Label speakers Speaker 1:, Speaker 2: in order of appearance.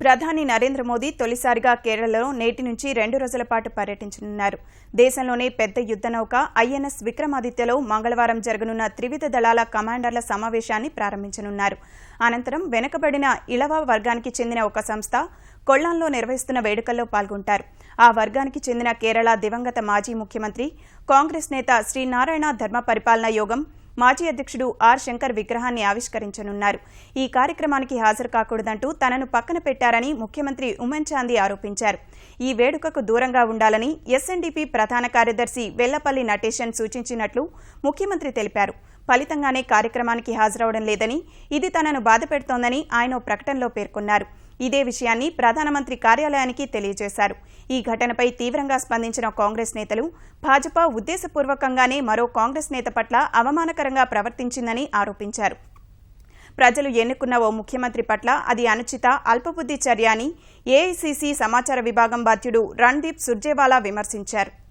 Speaker 1: ప్రధాని నరేంద్ర మోదీ తొలిసారిగా కేరళలో నేటి నుంచి రెండు రోజుల పాటు పర్యటించనున్నారు. దేశంలోనే పెద్ద యుద్ధ నౌక ఐఎన్ఎస్ విక్రమాదిత్యలో మంగళవారం జరగనున్న త్రివిధ దళాల కమాండర్ల సమావేశాన్ని ప్రారంభించనున్నారు. అనంతరం వెనుకబడిన ఇళవ వర్గానికి చెందిన ఒక సంస్థ కొల్లాంలో నిర్వహిస్తున్న వేడుకల్లో పాల్గొంటారు. ఆ వర్గానికి చెందిన కేరళ దివంగత మాజీ ముఖ్యమంత్రి కాంగ్రెస్ నేత శ్రీనారాయణ ధర్మ పరిపాలన యోగం మాజీ అధ్యక్షుడు ఆర్ శంకర్ విగ్రహాన్ని ఆవిష్కరించనున్నారు. ఈ కార్యక్రమానికి హాజరు కాకూడదంటూ తనను పక్కన పెట్టారని ముఖ్యమంత్రి ఉమెన్ చాందీ ఆరోపించారు. ఈ వేడుకకు దూరంగా ఉండాలని ఎస్ఎన్డీపీ ప్రధాన కార్యదర్శి వెల్లపల్లి నటేశన్ సూచించినట్లు ముఖ్యమంత్రి తెలిపారు. ఫలితంగానే కార్యక్రమానికి హాజరవడం లేదని ఇది తనను బాధపెడుతోందని ఆయన ప్రకటనలో పేర్కొన్నారు. ఇదే విషయాన్ని ప్రధానమంత్రి కార్యాలయానికి తెలియజేశారు. ఈ ఘటనపై తీవ్రంగా స్పందించిన కాంగ్రెస్ నేతలు భాజపా ఉద్దేశపూర్వకంగానే మరో కాంగ్రెస్ నేత పట్ల అవమానకరంగా ప్రవర్తించిందని ఆరోపించారు. ప్రజలు ఎన్నుకున్న ఓ ముఖ్యమంత్రి పట్ల అది అనుచిత అల్పబుద్ధి చర్య అని ఏఐసీసీ సమాచార విభాగం బాధ్యుడు రణ్దీప్ సుర్జేవాలా విమర్శించారు.